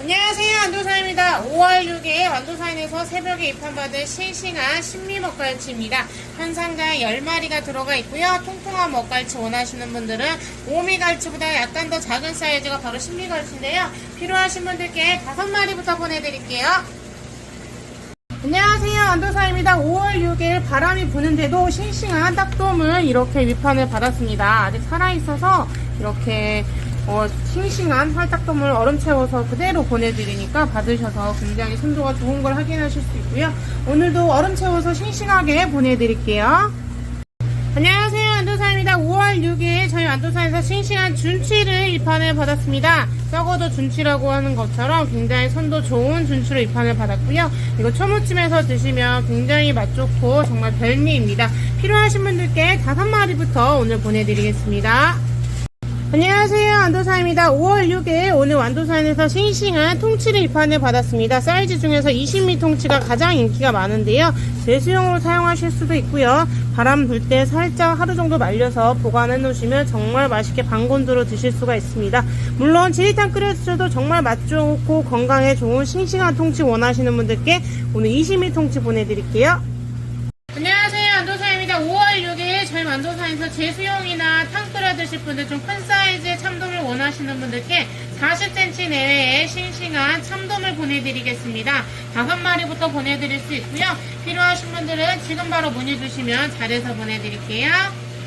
안녕하세요. 완도사입니다. 5월 6일 완도사인에서 새벽에 입항받은 싱싱한 신미 먹갈치입니다. 한 상자에 10마리가 들어가 있고요. 통통한 먹갈치 원하시는 분들은 오미갈치보다 약간 더 작은 사이즈가 바로 신미갈치인데요. 필요하신 분들께 5마리부터 보내드릴게요. 안녕하세요. 안도사입니다. 5월 6일 바람이 부는데도 싱싱한 딱돔을 이렇게 위판을 받았습니다. 아직 살아있어서 이렇게 어, 싱싱한 활딱돔을 얼음 채워서 그대로 보내드리니까 받으셔서 굉장히 선도가 좋은 걸 확인하실 수 있고요. 오늘도 얼음 채워서 싱싱하게 보내드릴게요. 안녕하세요. 안도사입니다. 5월 6일 저희 안도사에서 싱싱한 준치를 입판을 받았습니다. 썩어도 준치라고 하는 것처럼 굉장히 선도 좋은 준치로 입판을 받았고요. 이거 초무침에서 드시면 굉장히 맛 좋고 정말 별미입니다. 필요하신 분들께 5마리부터 오늘 보내드리겠습니다. 안녕하세요. 안도사입니다. 5월 6일 오늘 완도산에서 싱싱한 통치를 입판을 받았습니다. 사이즈 중에서 20미 통치가 가장 인기가 많은데요. 제수용으로 사용하실 수도 있고요. 바람 불 때 살짝 하루 정도 말려서 보관해 놓으시면 정말 맛있게 방건도로 드실 수가 있습니다. 물론 지리탕 끓여 드셔도 정말 맛 좋고 건강에 좋은 싱싱한 통치 원하시는 분들께 오늘 20미 통치 보내드릴게요. 안녕하세요. 안도사입니다. 5월 6일 저희 만도사에서 제수용이나 탕 끓여 드실 분들 좀 큰 사이즈의 참돔을 원하시는 분들께 40cm 내외의 싱싱한 참돔을 보내드리겠습니다. 5마리부터 보내드릴 수 있고요. 필요하신 분들은 지금 바로 문의 주시면 잘해서 보내드릴게요.